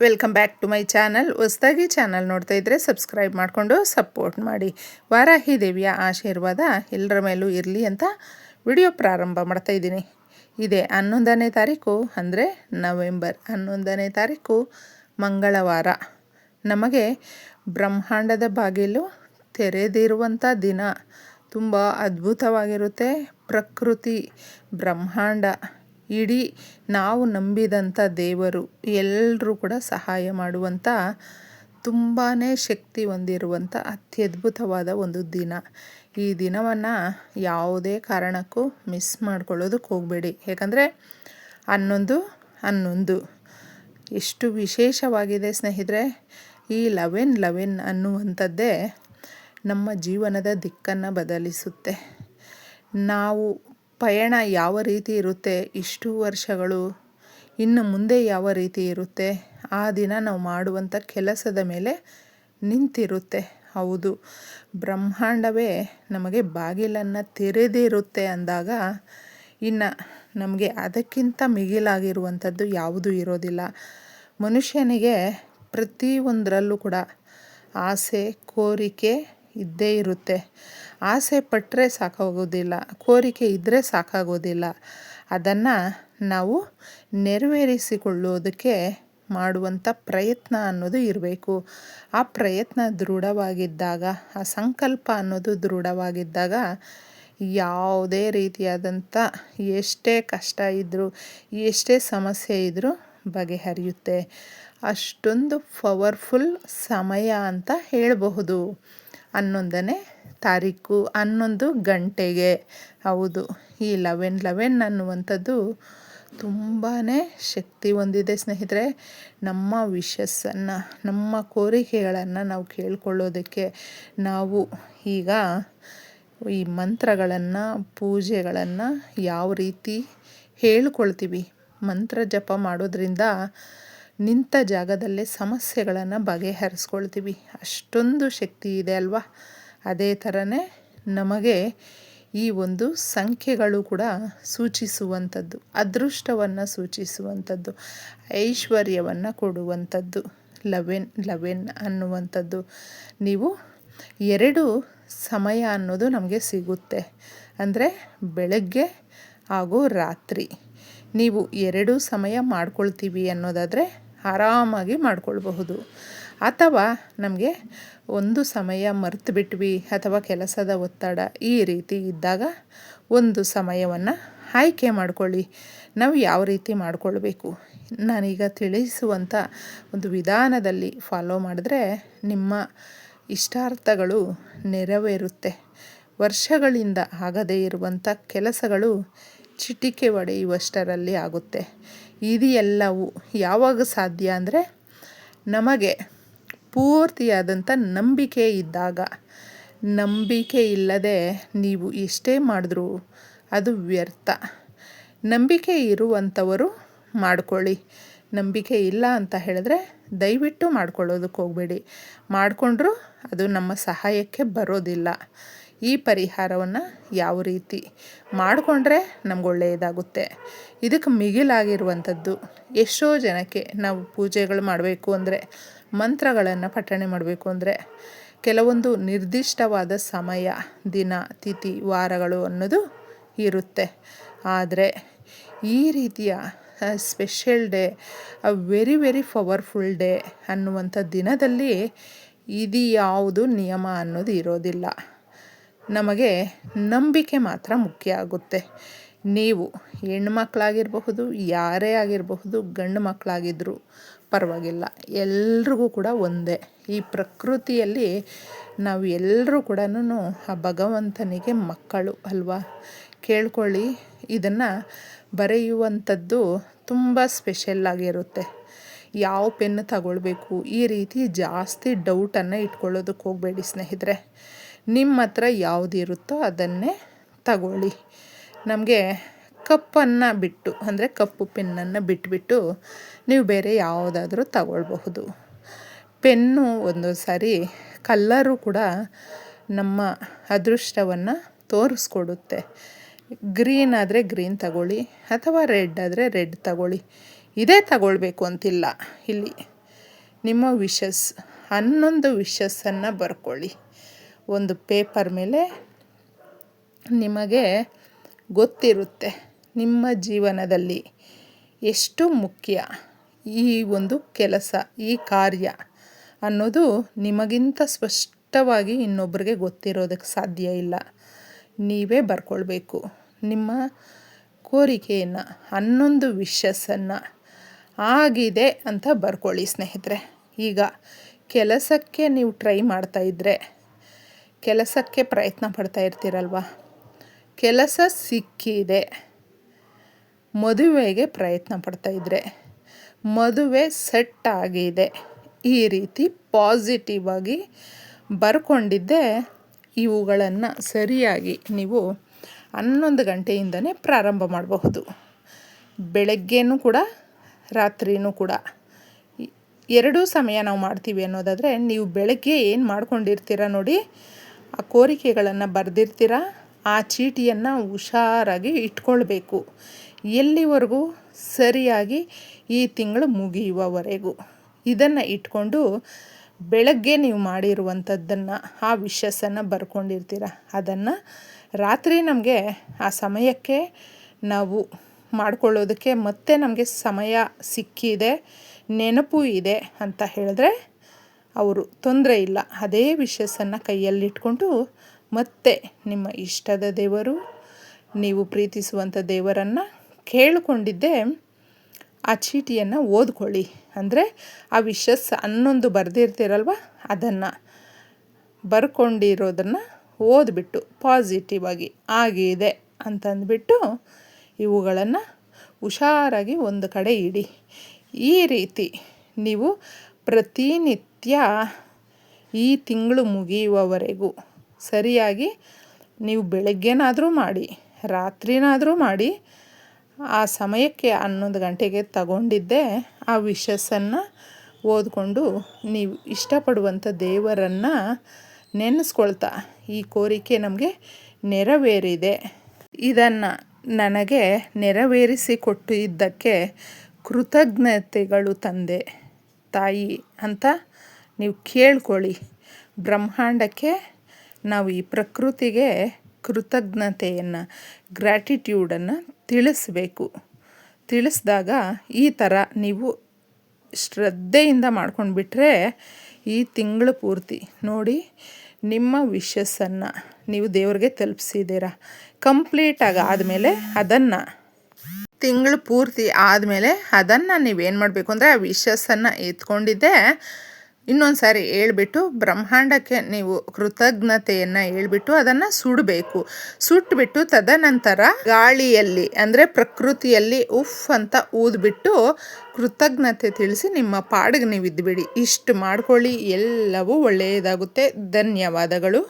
Welcome back to my channel. ಹೊಸದಾಗಿ channel ನೋಡ್ತಾ ಇದ್ದರೆ ಸಬ್ಸ್ಕ್ರೈಬ್ ಮಾಡಿಕೊಂಡು ಸಪೋರ್ಟ್ ಮಾಡಿ. ವಾರಾಹಿ ದೇವಿಯ ಆಶೀರ್ವಾದ ಎಲ್ಲರ ಮೇಲೂ ಇರಲಿ ಅಂತ ವಿಡಿಯೋ ಪ್ರಾರಂಭ ಮಾಡ್ತಾ ಇದ್ದೀನಿ. ಇದೆ ಹನ್ನೊಂದನೇ ತಾರೀಕು, ಅಂದರೆ ನವೆಂಬರ್ ಹನ್ನೊಂದನೇ ತಾರೀಕು, ಮಂಗಳವಾರ. ನಮಗೆ ಬ್ರಹ್ಮಾಂಡದ ಬಾಗಿಲು ತೆರೆದಿರುವಂಥ ದಿನ. ತುಂಬ ಅದ್ಭುತವಾಗಿರುತ್ತೆ. ಪ್ರಕೃತಿ ಬ್ರಹ್ಮಾಂಡ. ಇಡೀ ನಾವು ನಂಬಿದಂಥ ದೇವರು ಎಲ್ಲರೂ ಕೂಡ ಸಹಾಯ ಮಾಡುವಂಥ ತುಂಬಾ ಶಕ್ತಿ ಹೊಂದಿರುವಂಥ ಅತ್ಯದ್ಭುತವಾದ ಒಂದು ದಿನ. ಈ ದಿನವನ್ನು ಯಾವುದೇ ಕಾರಣಕ್ಕೂ ಮಿಸ್ ಮಾಡ್ಕೊಳ್ಳೋದಕ್ಕೆ ಹೋಗಬೇಡಿ. ಯಾಕಂದರೆ ಹನ್ನೊಂದು ಹನ್ನೊಂದು. ಎಷ್ಟು ವಿಶೇಷವಾಗಿದೆ ಸ್ನೇಹಿತರೆ, ಈ ಲವೆನ್ ಲವೆನ್ ಅನ್ನುವಂಥದ್ದೇ ನಮ್ಮ ಜೀವನದ ದಿಕ್ಕನ್ನು ಬದಲಿಸುತ್ತೆ. ನಾವು ಪಯಣ ಯಾವ ರೀತಿ ಇರುತ್ತೆ? ಇಷ್ಟು ವರ್ಷಗಳು ಇನ್ನು ಮುಂದೆ ಯಾವ ರೀತಿ ಇರುತ್ತೆ? ಆ ದಿನ ನಾವು ಮಾಡುವಂಥ ಕೆಲಸದ ಮೇಲೆ ನಿಂತಿರುತ್ತೆ. ಹೌದು. ಬ್ರಹ್ಮಾಂಡವೇ ನಮಗೆ ಬಾಗಿಲನ್ನು ತೆರೆದಿರುತ್ತೆ ಅಂದಾಗ ಇನ್ನು ನಮಗೆ ಅದಕ್ಕಿಂತ ಮಿಗಿಲಾಗಿರುವಂಥದ್ದು ಯಾವುದೂ ಇರೋದಿಲ್ಲ. ಮನುಷ್ಯನಿಗೆ ಪ್ರತಿಯೊಂದರಲ್ಲೂ ಕೂಡ ಆಸೆ, ಕೋರಿಕೆ ಇದ್ದೇ ಇರುತ್ತೆ. ಆಸೆ ಪಟ್ಟರೆ ಸಾಕಾಗೋದಿಲ್ಲ, ಕೋರಿಕೆ ಇದ್ದರೆ ಸಾಕಾಗೋದಿಲ್ಲ. ಅದನ್ನು ನಾವು ನೆರವೇರಿಸಿಕೊಳ್ಳೋದಕ್ಕೆ ಮಾಡುವಂಥ ಪ್ರಯತ್ನ ಅನ್ನೋದು ಇರಬೇಕು. ಆ ಪ್ರಯತ್ನ ದೃಢವಾಗಿದ್ದಾಗ, ಆ ಸಂಕಲ್ಪ ಅನ್ನೋದು ದೃಢವಾಗಿದ್ದಾಗ ಯಾವುದೇ ರೀತಿಯಾದಂಥ ಎಷ್ಟೇ ಕಷ್ಟ ಇದ್ದರೂ ಎಷ್ಟೇ ಸಮಸ್ಯೆ ಇದ್ದರೂ ಬಗೆಹರಿಯುತ್ತೆ. ಅಷ್ಟೊಂದು ಪವರ್ಫುಲ್ ಸಮಯ ಅಂತ ಹೇಳಬಹುದು. ಹನ್ನೊಂದನೇ ತಾರೀಕು, ಹನ್ನೊಂದು ಗಂಟೆಗೆ. ಹೌದು, ಈ ಲೆವೆನ್ ಲೆವೆನ್ ಅನ್ನುವಂಥದ್ದು ತುಂಬಾ ಶಕ್ತಿ ಹೊಂದಿದೆ ಸ್ನೇಹಿತರೆ. ನಮ್ಮ ವಿಶಸ್ಸನ್ನು ನಮ್ಮ ಕೋರಿಕೆಗಳನ್ನು ನಾವು ಕೇಳ್ಕೊಳ್ಳೋದಕ್ಕೆ ನಾವು ಈಗ ಈ ಮಂತ್ರಗಳನ್ನು, ಪೂಜೆಗಳನ್ನು ಯಾವ ರೀತಿ ಹೇಳ್ಕೊಳ್ತೀವಿ, ಮಂತ್ರ ಜಪ ಮಾಡೋದ್ರಿಂದ ನಿಂತ ಜಾಗದಲ್ಲೇ ಸಮಸ್ಯೆಗಳನ್ನು ಬಗೆಹರಿಸ್ಕೊಳ್ತೀವಿ. ಅಷ್ಟೊಂದು ಶಕ್ತಿ ಇದೆ ಅಲ್ವಾ? ಅದೇ ಥರನೇ ನಮಗೆ ಈ ಒಂದು ಸಂಖ್ಯೆಗಳು ಕೂಡ ಸೂಚಿಸುವಂಥದ್ದು, ಅದೃಷ್ಟವನ್ನು ಸೂಚಿಸುವಂಥದ್ದು, ಐಶ್ವರ್ಯವನ್ನು ಕೊಡುವಂಥದ್ದು, ಲವೆನ್ ಲವೆನ್ ಅನ್ನುವಂಥದ್ದು. ನೀವು ಎರಡು ಸಮಯ ಅನ್ನೋದು ನಮಗೆ ಸಿಗುತ್ತೆ. ಅಂದರೆ ಬೆಳಗ್ಗೆ ಹಾಗೂ ರಾತ್ರಿ. ನೀವು ಎರಡು ಸಮಯ ಮಾಡ್ಕೊಳ್ತೀವಿ ಅನ್ನೋದಾದರೆ ಆರಾಮಾಗಿ ಮಾಡಿಕೊಳ್ಬಹುದು. ಅಥವಾ ನಮಗೆ ಒಂದು ಸಮಯ ಮರೆತು ಬಿಟ್ವಿ ಅಥವಾ ಕೆಲಸದ ಒತ್ತಡ ಈ ರೀತಿ ಇದ್ದಾಗ ಒಂದು ಸಮಯವನ್ನು ಆಯ್ಕೆ ಮಾಡಿಕೊಳ್ಳಿ. ನಾವು ಯಾವ ರೀತಿ ಮಾಡಿಕೊಳ್ಬೇಕು? ನಾನೀಗ ತಿಳಿಸುವಂಥ ಒಂದು ವಿಧಾನದಲ್ಲಿ ಫಾಲೋ ಮಾಡಿದ್ರೆ ನಿಮ್ಮ ಇಷ್ಟಾರ್ಥಗಳು ನೆರವೇರುತ್ತೆ. ವರ್ಷಗಳಿಂದ ಆಗದೇ ಇರುವಂಥ ಕೆಲಸಗಳು ಚಿಟಿಕೆ ಒಡೆಯುವಷ್ಟರಲ್ಲಿ ಆಗುತ್ತೆ. ಇದು ಎಲ್ಲವೂ ಯಾವಾಗ ಸಾಧ್ಯ ಅಂದರೆ ನಮಗೆ ಪೂರ್ತಿಯಾದಂಥ ನಂಬಿಕೆ ಇದ್ದಾಗ. ನಂಬಿಕೆ ಇಲ್ಲದೆ ನೀವು ಎಷ್ಟೇ ಮಾಡಿದ್ರೂ ಅದು ವ್ಯರ್ಥ. ನಂಬಿಕೆ ಇರುವಂಥವರು ಮಾಡ್ಕೊಳ್ಳಿ. ನಂಬಿಕೆ ಇಲ್ಲ ಅಂತ ಹೇಳಿದ್ರೆ ದಯವಿಟ್ಟು ಮಾಡ್ಕೊಳ್ಳೋದಕ್ಕೆ ಹೋಗಬೇಡಿ. ಮಾಡಿಕೊಂಡ್ರೂ ಅದು ನಮ್ಮ ಸಹಾಯಕ್ಕೆ ಬರೋದಿಲ್ಲ. ಈ ಪರಿಹಾರವನ್ನು ಯಾವ ರೀತಿ ಮಾಡಿಕೊಂಡ್ರೆ ನಮ್ಗೆ ಒಳ್ಳೆಯದಾಗುತ್ತೆ ಇದಕ್ಕೆ ಮಿಗಿಲಾಗಿರುವಂಥದ್ದು ಎಷ್ಟೋ ಜನಕ್ಕೆ ನಾವು ಪೂಜೆಗಳು ಮಾಡಬೇಕು ಅಂದರೆ, ಮಂತ್ರಗಳನ್ನು ಪಠಣೆ ಮಾಡಬೇಕು ಅಂದರೆ, ಕೆಲವೊಂದು ನಿರ್ದಿಷ್ಟವಾದ ಸಮಯ, ದಿನ, ತಿಥಿ, ವಾರಗಳು ಅನ್ನೋದು ಇರುತ್ತೆ. ಆದರೆ ಈ ರೀತಿಯ special day very very powerful day ಅನ್ನುವಂಥ ದಿನದಲ್ಲಿ ಇದು ಯಾವುದು ನಿಯಮ ಅನ್ನೋದು ಇರೋದಿಲ್ಲ. ನಮಗೆ ನಂಬಿಕೆ ಮಾತ್ರ ಮುಖ್ಯ ಆಗುತ್ತೆ. ನೀವು ಹೆಣ್ಮಕ್ಳಾಗಿರಬಹುದು ಯಾರೇ ಆಗಿರಬಹುದು, ಗಂಡು ಮಕ್ಕಳಾಗಿದ್ದರು ಪರವಾಗಿಲ್ಲ. ಎಲ್ರಿಗೂ ಕೂಡ ಒಂದೇ. ಈ ಪ್ರಕೃತಿಯಲ್ಲಿ ನಾವು ಎಲ್ಲರೂ ಕೂಡ ಆ ಭಗವಂತನಿಗೆ ಮಕ್ಕಳು ಅಲ್ವಾ? ಕೇಳ್ಕೊಳ್ಳಿ. ಇದನ್ನು ಬರೆಯುವಂಥದ್ದು ತುಂಬ ಸ್ಪೆಷಲ್ಲಾಗಿರುತ್ತೆ ಯಾವ ಪೆನ್ ತಗೊಳ್ಬೇಕು? ಈ ರೀತಿ ಜಾಸ್ತಿ ಡೌಟನ್ನು ಇಟ್ಕೊಳ್ಳೋದಕ್ಕೆ ಹೋಗಬೇಡಿ ಸ್ನೇಹಿತರೆ. ನಿಮ್ಮ ಹತ್ರ ಯಾವುದಿರುತ್ತೋ ಅದನ್ನೇ ತಗೊಳ್ಳಿ. ನಮಗೆ ಕಪ್ಪನ್ನು ಬಿಟ್ಟು, ಅಂದರೆ ಕಪ್ಪು ಪೆನ್ನನ್ನು ಬಿಟ್ಬಿಟ್ಟು ನೀವು ಬೇರೆ ಯಾವುದಾದ್ರೂ ತಗೊಳ್ಬಹುದು. ಪೆನ್ನು ಒಂದು ಸಾರಿ ಕಲ್ಲರು ಕೂಡ ನಮ್ಮ ಅದೃಷ್ಟವನ್ನು ತೋರಿಸ್ಕೊಡುತ್ತೆ. ಗ್ರೀನ್ ಆದರೆ ಗ್ರೀನ್ ತಗೊಳ್ಳಿ, ಅಥವಾ ರೆಡ್ ಆದರೆ ರೆಡ್ ತಗೊಳ್ಳಿ. ಇದೇ ತಗೊಳ್ಬೇಕು ಅಂತಿಲ್ಲ. ಇಲ್ಲಿ ನಿಮ್ಮ ವಿಶಸ್, ಹನ್ನೊಂದು ವಿಶಸ್ಸನ್ನು ಬರ್ಕೊಳ್ಳಿ. ಒಂದು ಪೇಪರ್ ಮೇಲೆ ನಿಮಗೆ ಗೊತ್ತಿರುತ್ತೆ ನಿಮ್ಮ ಜೀವನದಲ್ಲಿ ಎಷ್ಟು ಮುಖ್ಯ ಈ ಒಂದು ಕೆಲಸ, ಈ ಕಾರ್ಯ ಅನ್ನೋದು ನಿಮಗಿಂತ ಸ್ಪಷ್ಟವಾಗಿ ಇನ್ನೊಬ್ಬರಿಗೆ ಗೊತ್ತಿರೋದಕ್ಕೆ ಸಾಧ್ಯ ಇಲ್ಲ. ನೀವೇ ಬರ್ಕೊಳ್ಬೇಕು. ನಿಮ್ಮ ಕೋರಿಕೆಯನ್ನು, ಹನ್ನೊಂದು ವಿಷಸ್ಸನ್ನು ಆಗಿದೆ ಅಂತ ಬರ್ಕೊಳ್ಳಿ ಸ್ನೇಹಿತರೆ. ಈಗ ಕೆಲಸಕ್ಕೆ ನೀವು ಟ್ರೈ ಮಾಡ್ತಾಯಿದ್ರೆ ಕೆಲಸಕ್ಕೆ ಪ್ರಯತ್ನ ಪಡ್ತಾ ಇರ್ತೀರಲ್ವ? ಕೆಲಸ ಸಿಕ್ಕಿದೆ. ಮದುವೆಗೆ ಪ್ರಯತ್ನ ಪಡ್ತಾಯಿದ್ರೆ ಮದುವೆ ಸೆಟ್ ಆಗಿದೆ. ಈ ರೀತಿ ಪಾಸಿಟಿವ್ ಆಗಿ ಬರ್ಕೊಂಡಿದ್ದೆ. ಇವುಗಳನ್ನು ಸರಿಯಾಗಿ ನೀವು ಹನ್ನೊಂದು ಗಂಟೆಯಿಂದನೇ ಪ್ರಾರಂಭ ಮಾಡಬಹುದು. ಬೆಳಗ್ಗೆನೂ ಕೂಡ, ರಾತ್ರಿನೂ ಕೂಡ. ಎರಡೂ ಸಮಯ ನಾವು ಮಾಡ್ತೀವಿ ಅನ್ನೋದಾದರೆ ನೀವು ಬೆಳಗ್ಗೆ ಏನು ಮಾಡ್ಕೊಂಡಿರ್ತೀರ ನೋಡಿ ಆ ಕೋರಿಕೆಗಳನ್ನು ಬರೆದಿರ್ತೀರ? ಆ ಚೀಟಿಯನ್ನು ಹುಷಾರಾಗಿ ಇಟ್ಕೊಳ್ಬೇಕು. ಎಲ್ಲಿವರೆಗೂ ಸರಿಯಾಗಿ ಈ ತಿಂಗಳು ಮುಗಿಯುವವರೆಗೂ? ಇದನ್ನು ಇಟ್ಕೊಂಡು ಬೆಳಗ್ಗೆ ನೀವು ಮಾಡಿರುವಂಥದ್ದನ್ನು, ಆ ವಿಷಸ್ಸನ್ನು ಬರ್ಕೊಂಡಿರ್ತೀರ? ಅದನ್ನು ರಾತ್ರಿ ನಮಗೆ ಆ ಸಮಯಕ್ಕೆ ನಾವು ಮಾಡ್ಕೊಳ್ಳೋದಕ್ಕೆ ಮತ್ತೆ ನಮಗೆ ಸಮಯ ಸಿಕ್ಕಿದೆ, ನೆನಪು ಇದೆ ಅಂತ ಹೇಳಿದ್ರೆ ಅವರು ತೊಂದರೆ ಇಲ್ಲ. ಅದೇ ವಿಷಸ್ಸನ್ನು ಕೈಯಲ್ಲಿಟ್ಕೊಂಡು ಮತ್ತೆ ನಿಮ್ಮ ಇಷ್ಟದ ದೇವರು, ನೀವು ಪ್ರೀತಿಸುವಂಥ ದೇವರನ್ನು ಕೇಳಿಕೊಂಡಿದ್ದೆ ಆ ಚೀಟಿಯನ್ನು ಓದ್ಕೊಳ್ಳಿ. ಅಂದರೆ ಆ ವಿಷಸ್ ಹನ್ನೊಂದು ಬರೆದಿರ್ತೀರಲ್ವ, ಅದನ್ನು ಬರ್ಕೊಂಡಿರೋದನ್ನು ಓದ್ಬಿಟ್ಟು ಪಾಸಿಟಿವ್ ಆಗಿ ಆಗಿದೆ ಅಂತಂದ್ಬಿಟ್ಟು ಇವುಗಳನ್ನು ಹುಷಾರಾಗಿ ಒಂದು ಕಡೆ ಇಡಿ. ಈ ರೀತಿ ನೀವು ಪ್ರತಿನಿತ್ಯ ಈ ತಿಂಗಳು ಮುಗಿಯುವವರೆಗೂ. ಸರಿಯಾಗಿ ನೀವು ಬೆಳಗ್ಗೆನಾದರೂ ಮಾಡಿ, ರಾತ್ರಿನಾದರೂ ಮಾಡಿ, ಆ ಸಮಯಕ್ಕೆ ಹನ್ನೊಂದು ಗಂಟೆಗೆ ತಗೊಂಡಿದ್ದೆ, ಆ ವಿಷಸ್ಸನ್ನು ಓದಿಕೊಂಡು ನೀವು ಇಷ್ಟಪಡುವಂಥ ದೇವರನ್ನು ನೆನೆಸ್ಕೊಳ್ತಾ ಈ ಕೋರಿಕೆ ನಮಗೆ ನೆರವೇರಿದೆ. ಇದನ್ನು ನನಗೆ ನೆರವೇರಿಸಿ ಕೊಟ್ಟಿದ್ದಕ್ಕೆ ಕೃತಜ್ಞತೆಗಳು ತಂದೆ, ತಾಯಿ ಅಂತ ನೀವು ಕೇಳ್ಕೊಳ್ಳಿ. ಬ್ರಹ್ಮಾಂಡಕ್ಕೆ ನಾವು ಈ ಪ್ರಕೃತಿಗೆ ಕೃತಜ್ಞತೆಯನ್ನು ಗ್ರ್ಯಾಟಿಟ್ಯೂಡನ್ನು ತಿಳಿಸ್ಬೇಕು. ತಿಳಿಸಿದಾಗ ಈ ಥರ ನೀವು ಶ್ರದ್ಧೆಯಿಂದ ಮಾಡ್ಕೊಂಡ್ಬಿಟ್ರೆ ಈ ತಿಂಗಳು ಪೂರ್ತಿ. ನೋಡಿ, ನಿಮ್ಮ ವಿಶಸ್ಸನ್ನು ನೀವು ದೇವರಿಗೆ ತಲುಪಿಸಿದ್ದೀರ. ಕಂಪ್ಲೀಟಾಗಿ ಆದಮೇಲೆ ಅದನ್ನು, ತಿಂಗಳು ಪೂರ್ತಿ ಆದಮೇಲೆ ಅದನ್ನು ನೀವೇನು ಮಾಡಬೇಕು ಅಂದರೆ ಆ ವಿಷಸ್ಸನ್ನು ಎತ್ಕೊಂಡಿದ್ದೆ. ಇನ್ನೊಂದು ಸಾರಿ ಹೇಳ್ಬಿಟ್ಟು ಬ್ರಹ್ಮಾಂಡಕ್ಕೆ ನೀವು ಕೃತಜ್ಞತೆಯನ್ನು ಹೇಳ್ಬಿಟ್ಟು ಅದನ್ನು ಸುಡಬೇಕು. ಸುಟ್ಟುಬಿಟ್ಟು ತದನಂತರ ಗಾಳಿಯಲ್ಲಿ, ಅಂದರೆ ಪ್ರಕೃತಿಯಲ್ಲಿ ಉಫ್ ಅಂತ ಊದ್ಬಿಟ್ಟು ಕೃತಜ್ಞತೆ ತಿಳಿಸಿ ನಿಮ್ಮ ಪಾಡಿಗೆ ನೀವು ಇದ್ದುಬಿಡಿ ಇಷ್ಟು ಮಾಡ್ಕೊಳ್ಳಿ. ಎಲ್ಲವೂ ಒಳ್ಳೆಯದಾಗುತ್ತೆ. ಧನ್ಯವಾದಗಳು.